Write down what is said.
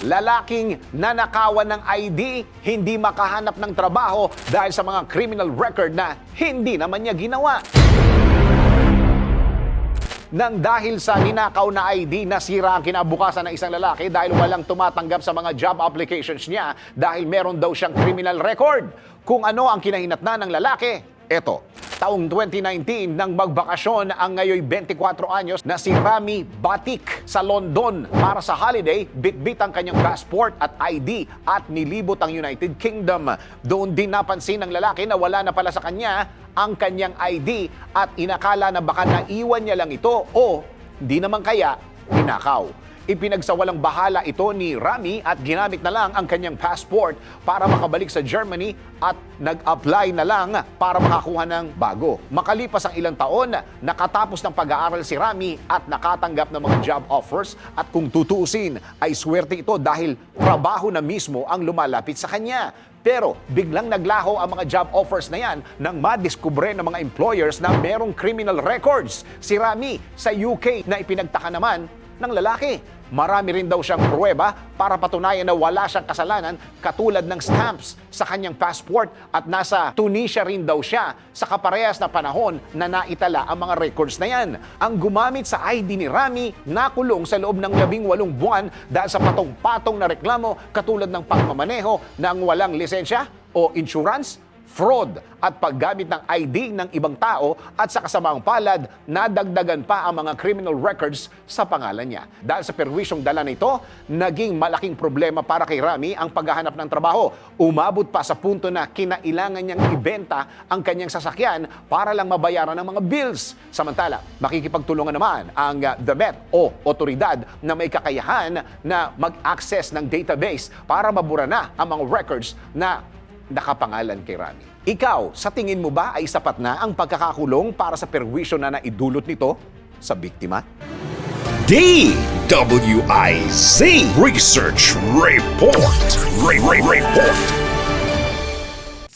Lalaking nanakawan ng ID, hindi makahanap ng trabaho dahil sa mga criminal record na hindi naman niya ginawa. Nang dahil sa ninakaw na ID, nasira ang kinabukasan ng isang lalaki dahil walang tumatanggap sa mga job applications niya dahil meron daw siyang criminal record. Kung ano ang kinahinatnan ng lalaki, eto. Taong 2019 nang magbakasyon ang ngayoy 24 anyos na si Rami Batik sa London para sa holiday, bitbit ang kanyang passport at ID at nilibot ang United Kingdom. Doon din napansin ng lalaki na wala na pala sa kanya ang kanyang ID at inakala na baka naiwan niya lang ito o di naman kaya ninakaw. Ipinagsawalang bahala ito ni Rami at ginamit na lang ang kanyang passport para makabalik sa Germany at nag-apply na lang para makakuha ng bago. Makalipas ang ilang taon, nakatapos ng pag-aaral si Rami at nakatanggap ng mga job offers at kung tutuusin ay swerte ito dahil trabaho na mismo ang lumalapit sa kanya. Pero biglang naglaho ang mga job offers na yan nang madiskubre ng mga employers na merong criminal records. Si Rami sa UK na ipinagtaka naman ng lalaki. Marami rin daw siyang pruweba para patunayan na wala siyang kasalanan katulad ng stamps sa kanyang passport at nasa Tunisia rin daw siya sa kaparehas na panahon na naitala ang mga records na yan. Ang gumamit sa ID ni Rami nakulong sa loob ng labing walong buwan dahil sa patong-patong na reklamo katulad ng pagmamaneho ng walang lisensya o insurance fraud at paggamit ng ID ng ibang tao at sa kasamaang palad, nadagdagan pa ang mga criminal records sa pangalan niya. Dahil sa perwisyong dala nito, naging malaking problema para kay Rami ang paghahanap ng trabaho. Umabot pa sa punto na kinailangan niyang ibenta ang kanyang sasakyan para lang mabayaran ng mga bills. Samantala, makikipagtulungan naman ang uh, the Met o otoridad na may kakayahan na mag-access ng database para mabura na ang mga records na nakapangalan kay Rami. Ikaw, sa tingin mo ba ay sapat na ang pagkakakulong para sa perwisyo na naidulot nito sa biktima? DWIZ Research Report. Re- Re- Report.